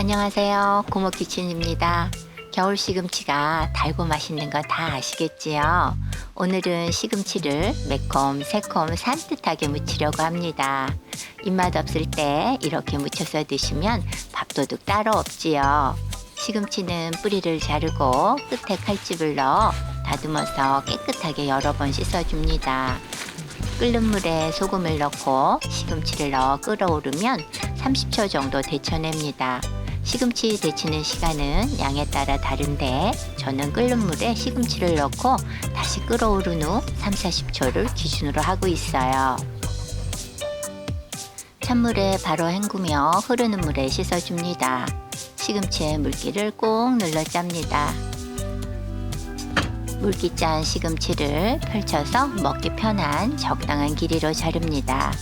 안녕하세요. 고모키친입니다. 겨울 시금치가 달고 맛있는 거 다 아시겠지요? 오늘은 시금치를 매콤, 새콤, 산뜻하게 무치려고 합니다. 입맛 없을 때 이렇게 무쳐서 드시면 밥도둑 따로 없지요. 시금치는 뿌리를 자르고 끝에 칼집을 넣어 다듬어서 깨끗하게 여러 번 씻어줍니다. 끓는 물에 소금을 넣고 시금치를 넣어 끓어오르면 30초 정도 데쳐냅니다. 시금치 데치는 시간은 양에 따라 다른데 저는 끓는 물에 시금치를 넣고 다시 끓어오른 후 3, 40초를 기준으로 하고 있어요. 찬물에 바로 헹구며 흐르는 물에 씻어줍니다. 시금치의 물기를 꼭 눌러 짭니다. 물기 짠 시금치를 펼쳐서 먹기 편한 적당한 길이로 자릅니다.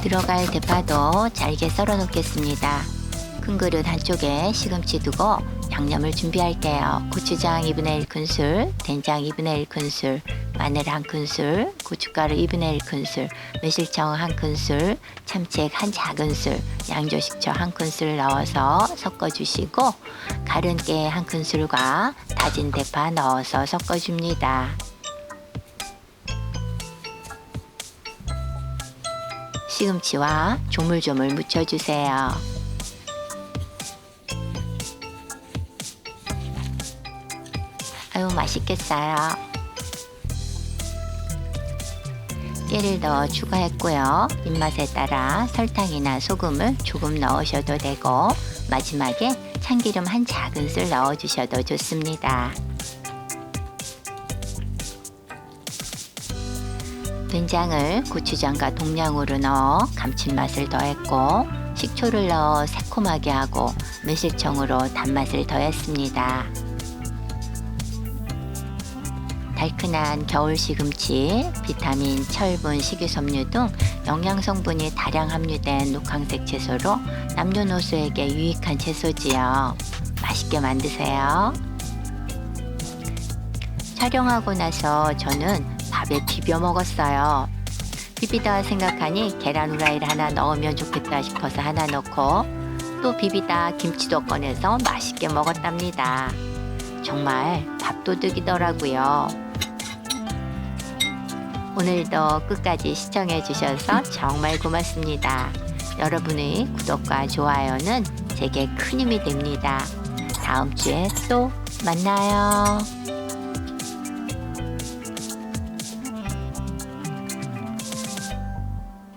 들어갈 대파도 잘게 썰어 놓겠습니다. 큰 그릇 한쪽에 시금치 두고 양념을 준비할게요. 고추장 2분의 1 큰술, 된장 2분의 1 큰술, 마늘 1큰술, 고춧가루 2분의 1 큰술, 매실청 1큰술, 참치액 한 작은술, 양조식초 1큰술 넣어서 섞어주시고 가른 깨 1큰술과 다진 대파 넣어서 섞어줍니다. 시금치와 조물조물 묻혀주세요. 아유 맛있겠어요. 깨를 넣어 추가했고요. 입맛에 따라 설탕이나 소금을 조금 넣으셔도 되고 마지막에 참기름 한 작은술 넣어주셔도 좋습니다. 된장을 고추장과 동량으로 넣어 감칠맛을 더했고 식초를 넣어 새콤하게 하고 매실청으로 단맛을 더했습니다. 달큰한 겨울 시금치, 비타민, 철분, 식이섬유 등 영양 성분이 다량 함유된 녹황색 채소로 남녀노소에게 유익한 채소지요. 맛있게 만드세요. 촬영하고 나서 저는 밥에 비벼 먹었어요. 비비다 생각하니 계란 후라이를 하나 넣으면 좋겠다 싶어서 하나 넣고 또 비비다 김치도 꺼내서 맛있게 먹었답니다. 정말 밥도둑이더라고요. 오늘도 끝까지 시청해 주셔서 정말 고맙습니다. 여러분의 구독과 좋아요는 제게 큰 힘이 됩니다. 다음 주에 또 만나요.